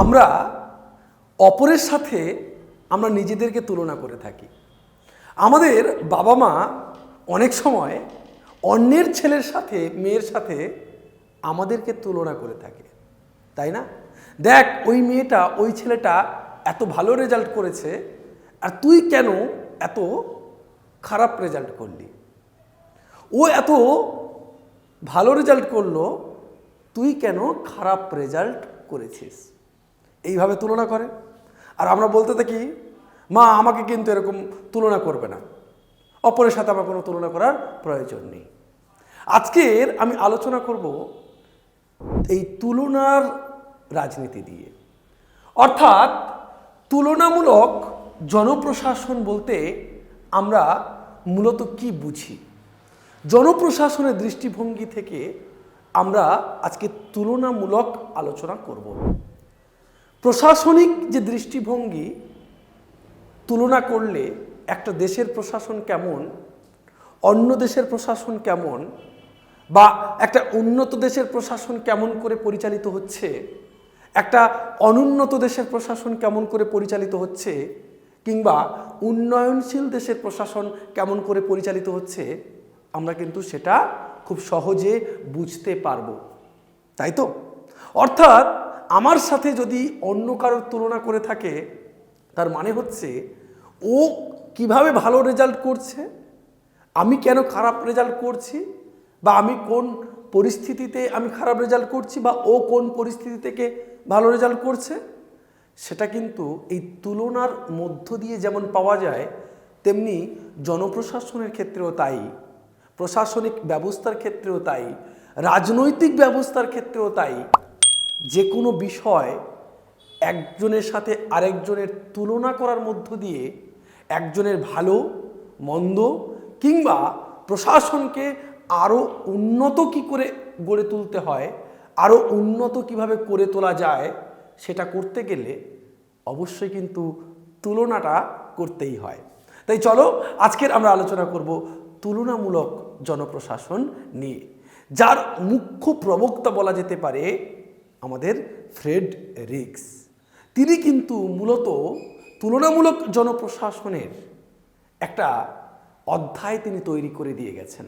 আমরা অপরের সাথে আমরা নিজেদেরকে তুলনা করে থাকি। আমাদের বাবা মা অনেক সময় অন্যের ছেলের সাথে, মেয়ের সাথে আমাদেরকে তুলনা করে থাকে, তাই না? দেখ, ওই মেয়েটা, ওই ছেলেটা এত ভালো রেজাল্ট করেছে আর তুই কেন এত খারাপ রেজাল্ট করলি? ও এত ভালো রেজাল্ট করল, তুই কেন খারাপ রেজাল্ট করেছিস? এইভাবে তুলনা করে। আর আমরা বলতে থাকি, মা আমাকে কিন্তু এরকম তুলনা করবে না। অপরের সাথে আমার কোনো তুলনা করার প্রয়োজন নেই। আজকের আমি আলোচনা করব এই তুলনার রাজনীতি দিয়ে। অর্থাৎ তুলনামূলক জনপ্রশাসন বলতে আমরা মূলত কি বুঝি? জনপ্রশাসনের দৃষ্টিভঙ্গি থেকে আমরা আজকে তুলনামূলক আলোচনা করব। প্রশাসনিক যে দৃষ্টিভঙ্গি তুলনা করলে একটা দেশের প্রশাসন কেমন, অন্য দেশের প্রশাসন কেমন, বা একটা উন্নত দেশের প্রশাসন কেমন করে পরিচালিত হচ্ছে, একটা অনুন্নত দেশের প্রশাসন কেমন করে পরিচালিত হচ্ছে, কিংবা উন্নয়নশীল দেশের প্রশাসন কেমন করে পরিচালিত হচ্ছে, আমরা কিন্তু সেটা খুব সহজে বুঝতে পারব। তাই তো? অর্থাৎ আমার সাথে যদি অন্য কারোর তুলনা করে থাকে, তার মানে হচ্ছে ও কীভাবে ভালো রেজাল্ট করছে, আমি কেন খারাপ রেজাল্ট করছি, বা আমি কোন পরিস্থিতিতে আমি খারাপ রেজাল্ট করছি, বা ও কোন পরিস্থিতি থেকে ভালো রেজাল্ট করছে, সেটা কিন্তু এই তুলনার মধ্য দিয়ে যেমন পাওয়া যায়, তেমনি জনপ্রশাসনের ক্ষেত্রেও তাই, প্রশাসনিক ব্যবস্থার ক্ষেত্রেও তাই, রাজনৈতিক ব্যবস্থার ক্ষেত্রেও তাই। যে কোনো বিষয় একজনের সাথে আরেকজনের তুলনা করার মধ্য দিয়ে একজনের ভালো, মন্দ কিংবা প্রশাসনকে আরও উন্নত কি করে গড়ে তুলতে হয় আরও উন্নত কীভাবে করে তোলা যায় সেটা করতে গেলে অবশ্যই কিন্তু তুলনাটা করতেই হয়। তাই চলো আজকের আমরা আলোচনা করব তুলনামূলক জনপ্রশাসন নিয়ে, যার মুখ্য প্রবক্তা বলা যেতে পারে আমাদের ফ্রেড রিক্স। তিনি কিন্তু মূলত তুলনামূলক জনপ্রশাসনের একটা অধ্যায় তিনি তৈরি করে দিয়ে গেছেন।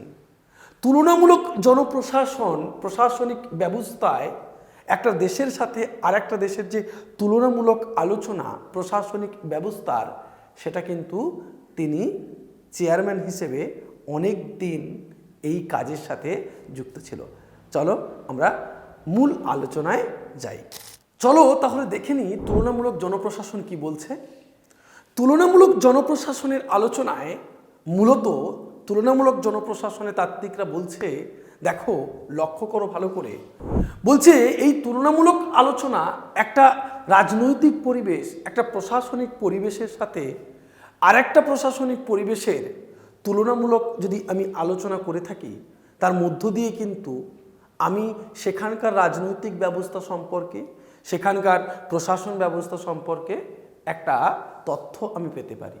তুলনামূলক জনপ্রশাসন, প্রশাসনিক ব্যবস্থায় একটা দেশের সাথে আরেকটা দেশের যে তুলনামূলক আলোচনা, প্রশাসনিক ব্যবস্থার, সেটা কিন্তু তিনি চেয়ারম্যান হিসেবে অনেক দিন এই কাজের সাথে যুক্ত ছিল। চলো আমরা মূল আলোচনায় যাই। চলো তাহলে দেখে নিই তুলনামূলক জনপ্রশাসন কি বলছে। তুলনামূলক জনপ্রশাসনের আলোচনায় মূলত তুলনামূলক জনপ্রশাসনে তাত্ত্বিকরা বলছে, দেখো, লক্ষ্য করো ভালো করে। বলছে, এই তুলনামূলক আলোচনা একটা রাজনৈতিক পরিবেশ, একটা প্রশাসনিক পরিবেশের সাথে আরেকটা প্রশাসনিক পরিবেশের তুলনামূলক যদি আমি আলোচনা করে থাকি, তার মধ্য দিয়ে কিন্তু আমি সেখানকার রাজনৈতিক ব্যবস্থা সম্পর্কে, সেখানকার প্রশাসন ব্যবস্থা সম্পর্কে একটা তথ্য আমি পেতে পারি।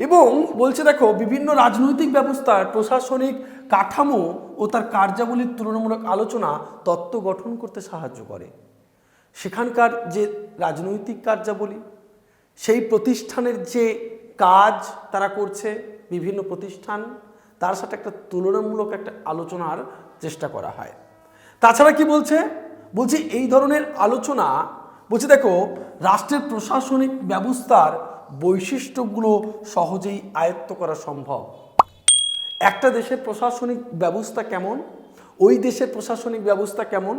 এবং বলছে দেখো, বিভিন্ন রাজনৈতিক ব্যবস্থার প্রশাসনিক কাঠামো ও তার কার্যাবলীর তুলনামূলক আলোচনা তত্ত্ব গঠন করতে সাহায্য করে। সেখানকার যে রাজনৈতিক কার্যাবলী, সেই প্রতিষ্ঠানের যে কাজ তারা করছে, বিভিন্ন প্রতিষ্ঠান, তার সাথে একটা তুলনামূলক একটা আলোচনার চেষ্টা করা হয়। তাছাড়া কি বলছে? বলছে এই ধরনের আলোচনা, বলছে দেখো, রাষ্ট্রের প্রশাসনিক ব্যবস্থার বৈশিষ্ট্যগুলো সহজেই আয়ত্ত করা সম্ভব। একটা দেশের প্রশাসনিক ব্যবস্থা কেমন? ওই দেশের প্রশাসনিক ব্যবস্থা কেমন?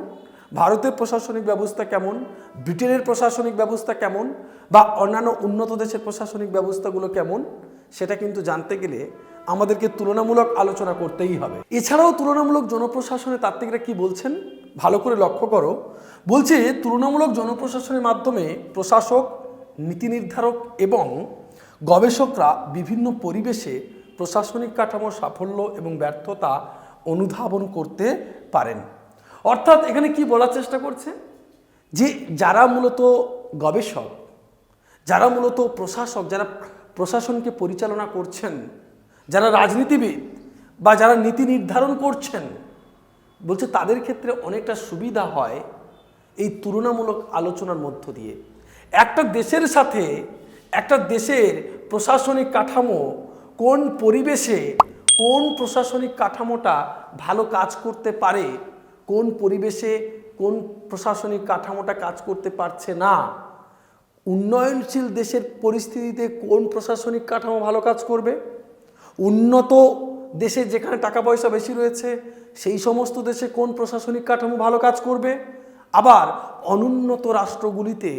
ভারতের প্রশাসনিক ব্যবস্থা কেমন? ব্রিটেনের প্রশাসনিক ব্যবস্থা কেমন? বা অন্যান্য উন্নত দেশের প্রশাসনিক ব্যবস্থাগুলো কেমন? সেটা কিন্তু জানতে গেলে আমাদেরকে তুলনামূলক আলোচনা করতেই হবে। এছাড়াও তুলনামূলক জনপ্রশাসনে তাত্ত্বিকরা কি বলছেন? ভালো করে লক্ষ্য করো। বলছে, তুলনামূলক জনপ্রশাসনের মাধ্যমে প্রশাসক, নীতি নির্ধারক এবং গবেষকরা বিভিন্ন পরিবেশে প্রশাসনিক কাঠামোর সাফল্য এবং ব্যর্থতা অনুধাবন করতে পারেন। অর্থাৎ এখানে কি বলার চেষ্টা করছে? যে যারা মূলত গবেষক, যারা মূলত প্রশাসক, যারা প্রশাসনকে পরিচালনা করছেন যারা রাজনীতিবিদ বা যারা নীতি নির্ধারণ করছেন, বলছে তাদের ক্ষেত্রে অনেকটা সুবিধা হয় এই তুলনামূলক আলোচনার মধ্য দিয়ে। একটা দেশের সাথে একটা দেশের প্রশাসনিক কাঠামো কোন পরিবেশে কোন প্রশাসনিক কাঠামোটা ভালো কাজ করতে পারে, কোন পরিবেশে কোন প্রশাসনিক কাঠামোটা কাজ করতে পারছে না, উন্নয়নশীল দেশের পরিস্থিতিতে কোন প্রশাসনিক কাঠামো ভালো কাজ করবে? উন্নত দেশে যেখানে টাকা পয়সা বেশি রয়েছে, সেই সমস্ত দেশে কোন প্রশাসনিক কাঠামো ভালো কাজ করবে? আবার অনুন্নত রাষ্ট্রগুলিতে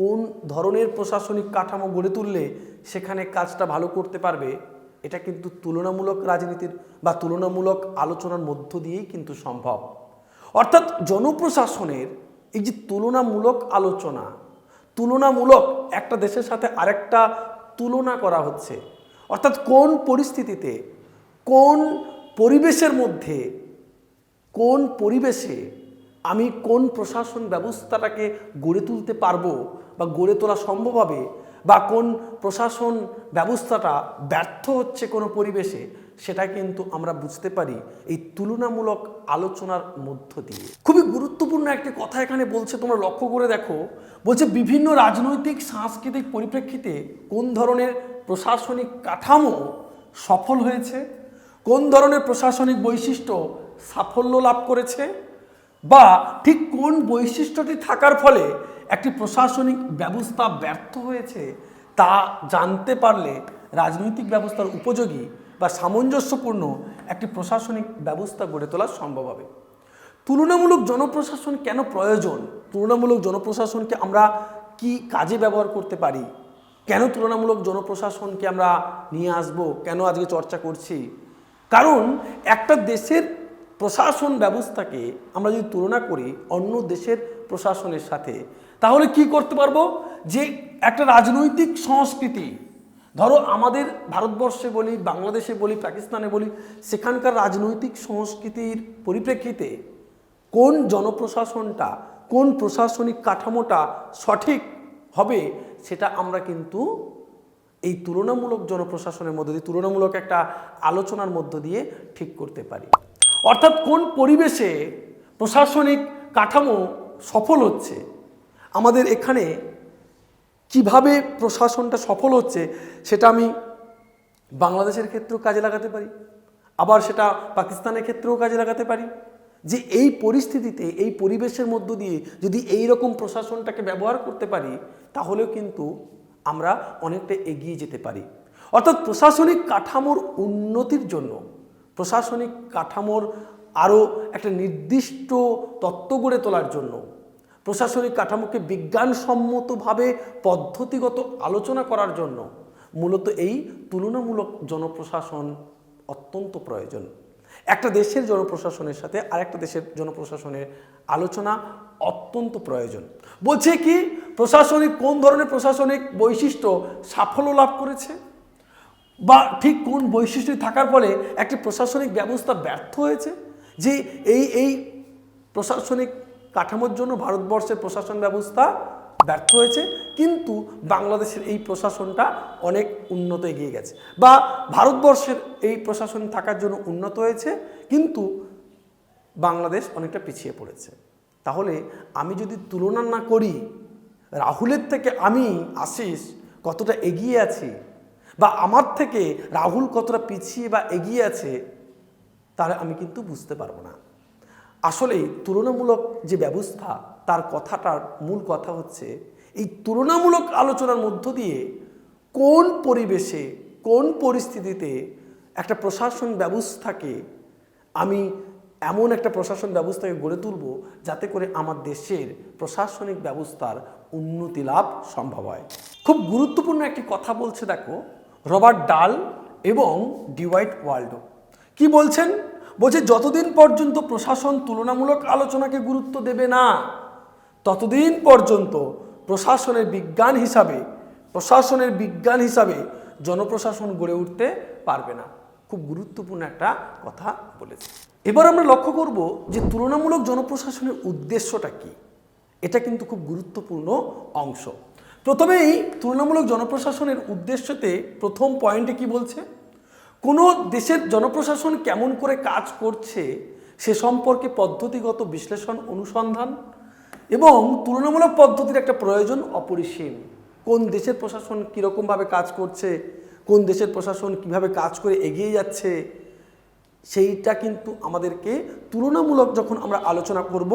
কোন ধরনের প্রশাসনিক কাঠামো গড়ে তুললে সেখানে কাজটা ভালো করতে পারবে? এটা কিন্তু তুলনামূলক রাজনীতির বা তুলনামূলক আলোচনার মধ্য দিয়েই কিন্তু সম্ভব। অর্থাৎ জনপ্রশাসনের এই যে তুলনামূলক আলোচনা, তুলনামূলক একটা দেশের সাথে আরেকটা তুলনা করা হচ্ছে অর্থাৎ কোন পরিস্থিতিতে, কোন পরিবেশের মধ্যে, কোন পরিবেশে আমি কোন প্রশাসন ব্যবস্থাটাকে গড়ে তুলতে পারব বা গড়ে তোলা সম্ভব হবে বা কোন প্রশাসন ব্যবস্থাটা ব্যর্থ হচ্ছে কোনো পরিবেশে, সেটা কিন্তু আমরা বুঝতে পারি এই তুলনামূলক আলোচনার মধ্য দিয়ে। খুবই গুরুত্বপূর্ণ একটি কথা এখানে বলছে, তোমরা লক্ষ্য করে দেখো। বলছে বিভিন্ন রাজনৈতিক, সাংস্কৃতিক পরিপ্রেক্ষিতে কোন ধরনের প্রশাসনিক কাঠামো সফল হয়েছে, কোন ধরনের প্রশাসনিক বৈশিষ্ট্য সাফল্য লাভ করেছে বা ঠিক কোন বৈশিষ্ট্যটি থাকার ফলে একটি প্রশাসনিক ব্যবস্থা ব্যর্থ হয়েছে তা জানতে পারলে রাজনৈতিক ব্যবস্থার উপযোগী বা সামঞ্জস্যপূর্ণ একটি প্রশাসনিক ব্যবস্থা গড়ে তোলা সম্ভব হবে। তুলনামূলক জনপ্রশাসন কেন প্রয়োজন? তুলনামূলক জনপ্রশাসনকে আমরা কি কাজে ব্যবহার করতে পারি? কেন তুলনামূলক জনপ্রশাসনকে আমরা নিয়ে আসব? কেন আজকে চর্চা করছি? কারণ একটা দেশের প্রশাসন ব্যবস্থাকে আমরা যদি তুলনা করি অন্য দেশের প্রশাসনের সাথে, তাহলে কি করতে পারব? যে একটা রাজনৈতিক সংস্কৃতি, ধরো আমাদের ভারতবর্ষে বলি, বাংলাদেশে বলি, পাকিস্তানে বলি, সেখানকার রাজনৈতিক সংস্কৃতির পরিপ্রেক্ষিতে কোন জনপ্রশাসনটা, কোন প্রশাসনিক কাঠামোটা সঠিক হবে সেটা আমরা কিন্তু এই তুলনামূলক জনপ্রশাসনের মধ্য দিয়ে, তুলনামূলক একটা আলোচনার মধ্য দিয়ে ঠিক করতে পারি। অর্থাৎ কোন পরিবেশে প্রশাসনিক কাঠামো সফল হচ্ছে, আমাদের এখানে কীভাবে প্রশাসনটা সফল হচ্ছে, সেটা আমি বাংলাদেশের ক্ষেত্রেও কাজে লাগাতে পারি, আবার সেটা পাকিস্তানের ক্ষেত্রেও কাজে লাগাতে পারি। যে এই পরিস্থিতিতে, এই পরিবেশের মধ্য দিয়ে যদি এই রকম প্রশাসনটাকে ব্যবহার করতে পারি তাহলেও কিন্তু আমরা অনেকটা এগিয়ে যেতে পারি। অর্থাৎ প্রশাসনিক কাঠামোর উন্নতির জন্য, প্রশাসনিক কাঠামোর আরও একটা নির্দিষ্ট তত্ত্ব গড়ে তোলার জন্য, প্রশাসনিক কাঠামোকে বিজ্ঞানসম্মতভাবে পদ্ধতিগত আলোচনা করার জন্য মূলত এই তুলনামূলক জনপ্রশাসন অত্যন্ত প্রয়োজন। একটা দেশের জনপ্রশাসনের সাথে আরেকটা দেশের জনপ্রশাসনের আলোচনা অত্যন্ত প্রয়োজন। বলছে কি, প্রশাসনিক, কোন ধরনের প্রশাসনিক বৈশিষ্ট্য সাফল্য লাভ করেছে? বা ঠিক কোন বৈশিষ্ট্য থাকার ফলে একটি প্রশাসনিক ব্যবস্থা ব্যর্থ হয়েছে? যে এই এই প্রশাসনিক কাঠামোর জন্য ভারতবর্ষের প্রশাসন ব্যবস্থা ব্যর্থ হয়েছে, কিন্তু বাংলাদেশের এই প্রশাসনটা অনেক উন্নত এগিয়ে গেছে। বা ভারতবর্ষের এই প্রশাসন থাকার জন্য উন্নত হয়েছে, কিন্তু বাংলাদেশ অনেকটা পিছিয়ে পড়েছে। তাহলে আমি যদি তুলনা না করি, রাহুলের থেকে আমি, আশিস, কতটা এগিয়ে আছি? বা আমার থেকে রাহুল কতটা পিছিয়ে বা এগিয়ে আছে, তাহলে আমি কিন্তু বুঝতে পারব না। আসলে তুলনামূলক যে ব্যবস্থা, তার কথাটার মূল কথা হচ্ছে, এই তুলনামূলক আলোচনার মধ্য দিয়ে কোন পরিবেশে, কোন পরিস্থিতিতে একটা প্রশাসন ব্যবস্থাকে আমি এমন একটা প্রশাসন ব্যবস্থাকে গড়ে তুলব যাতে করে আমার দেশের প্রশাসনিক ব্যবস্থার উন্নতি লাভ সম্ভব হয়। খুব গুরুত্বপূর্ণ একটি কথা বলছে দেখো, রবার্ট ডাল এবং ডিওয়াইট ওয়ার্ল্ডো। কি বলছেন? বলছে, যতদিন পর্যন্ত প্রশাসন তুলনামূলক আলোচনাকে গুরুত্ব দেবে না, ততদিন পর্যন্ত প্রশাসনের বিজ্ঞান হিসাবে, প্রশাসনের বিজ্ঞান হিসাবে জনপ্রশাসন গড়ে উঠতে পারবে না। খুব গুরুত্বপূর্ণ একটা কথা বলেছে। এবার আমরা লক্ষ্য করব যে তুলনামূলক জনপ্রশাসনের উদ্দেশ্যটা কি। এটা কিন্তু খুব গুরুত্বপূর্ণ অংশ। প্রথমেই তুলনামূলক জনপ্রশাসনের উদ্দেশ্যতে প্রথম পয়েন্টে কি বলছে? কোনো দেশের জনপ্রশাসন কেমন করে কাজ করছে সে সম্পর্কে পদ্ধতিগত বিশ্লেষণ, অনুসন্ধান এবং তুলনামূলক পদ্ধতির একটা প্রয়োজন অপরিসীম। কোন দেশের প্রশাসন কীরকমভাবে কাজ করছে, কোন দেশের প্রশাসন কীভাবে কাজ করে এগিয়ে যাচ্ছে সেইটা কিন্তু আমাদেরকে তুলনামূলক যখন আমরা আলোচনা করব,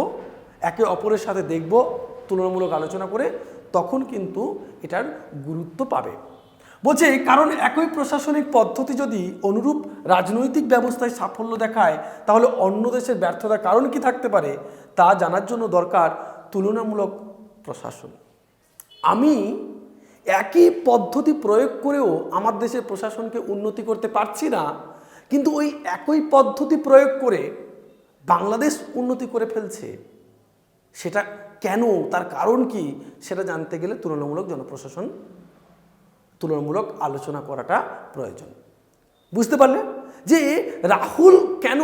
একে অপরের সাথে দেখব, তুলনামূলক আলোচনা করে, তখন কিন্তু এটার গুরুত্ব পাবে। বলছে, কারণ একই প্রশাসনিক পদ্ধতি যদি অনুরূপ রাজনৈতিক ব্যবস্থায় সাফল্য দেখায়, তাহলে অন্য দেশের ব্যর্থতার কারণ কি থাকতে পারে, তা জানার জন্য দরকার তুলনামূলক প্রশাসন। আমি একই পদ্ধতি প্রয়োগ করেও আমার দেশের প্রশাসনকে উন্নতি করতে পারছি না কিন্তু ওই একই পদ্ধতি প্রয়োগ করে বাংলাদেশ উন্নতি করে ফেলছে, সেটা কেন, তার কারণ কি, সেটা জানতে গেলে তুলনামূলক জনপ্রশাসন তুলনামূলক আলোচনা করাটা প্রয়োজন। বুঝতে পারলে? যে রাহুল কেন,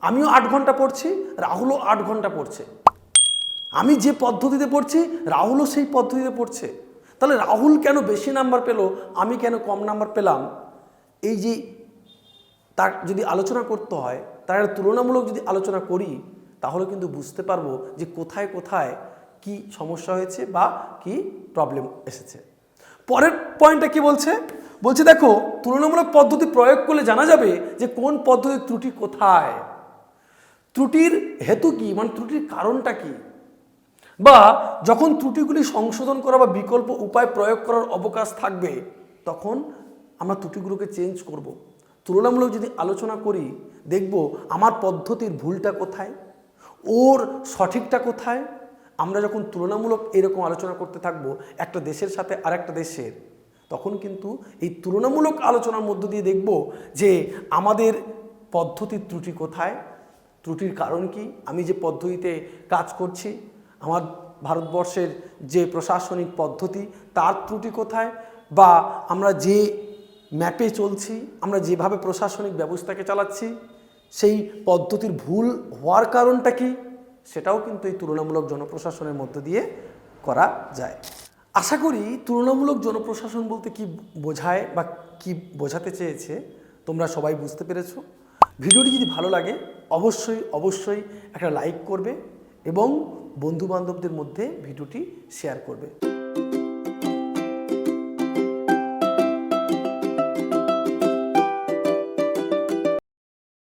আমিও আট ঘণ্টা পড়ছি, রাহুলও আট ঘণ্টা পড়ছে। আমি যে পদ্ধতিতে পড়ছি, রাহুলও সেই পদ্ধতিতে পড়ছে। তাহলে রাহুল কেন বেশি নাম্বার পেল, আমি কেন কম নাম্বার পেলাম? এই যে তার যদি আলোচনা করতে হয়, তার তুলনামূলক যদি আলোচনা করি, তাহলে কিন্তু বুঝতে পারব যে কোথায় কোথায় কি সমস্যা হয়েছে বা কি প্রবলেম এসেছে। পরের পয়েন্টটা কি বলছে? বলছে দেখো, তুলনামূলক পদ্ধতি প্রয়োগ করলে জানা যাবে যে কোন পদ্ধতির ত্রুটি কোথায়। ত্রুটির হেতু কি? মানে ত্রুটির কারণটা কি? বা যখন ত্রুটিগুলি সংশোধন করা বা বিকল্প উপায় প্রয়োগ করার অবকাশ থাকবে, তখন আমরা ত্রুটিগুলোকে চেঞ্জ করব। তুলনামূলক যদি আলোচনা করি, দেখব আমার পদ্ধতির ভুলটা কোথায়, ওর সঠিকটা কোথায়। আমরা যখন তুলনামূলক এরকম আলোচনা করতে থাকব, একটা দেশের সাথে আরেকটা দেশের, তখন কিন্তু এই তুলনামূলক আলোচনার মধ্য দিয়ে দেখব যে আমাদের পদ্ধতির ত্রুটি কোথায়, ত্রুটির কারণ কি, আমি যে পদ্ধতিতে কাজ করছি, আমার ভারতবর্ষের যে প্রশাসনিক পদ্ধতি, তার ত্রুটি কোথায়, বা আমরা যে ম্যাপে চলছি, আমরা যেভাবে প্রশাসনিক ব্যবস্থাকে চালাচ্ছি, সেই পদ্ধতির ভুল হওয়ার কারণটা কি, সেটাও কিন্তু এই তুলনামূলক জনপ্রশাসনের মধ্য দিয়ে করা যায়। আশা করি তুলনামূলক জনপ্রশাসন বলতে কি বোঝায় বা কি বোঝাতে চেয়েছে, তোমরা সবাই বুঝতে পেরেছ। ভিডিওটি যদি ভালো লাগে, অবশ্যই অবশ্যই একটা লাইক করবে এবং বন্ধু বান্ধবদের মধ্যে ভিডিওটি শেয়ার করবে।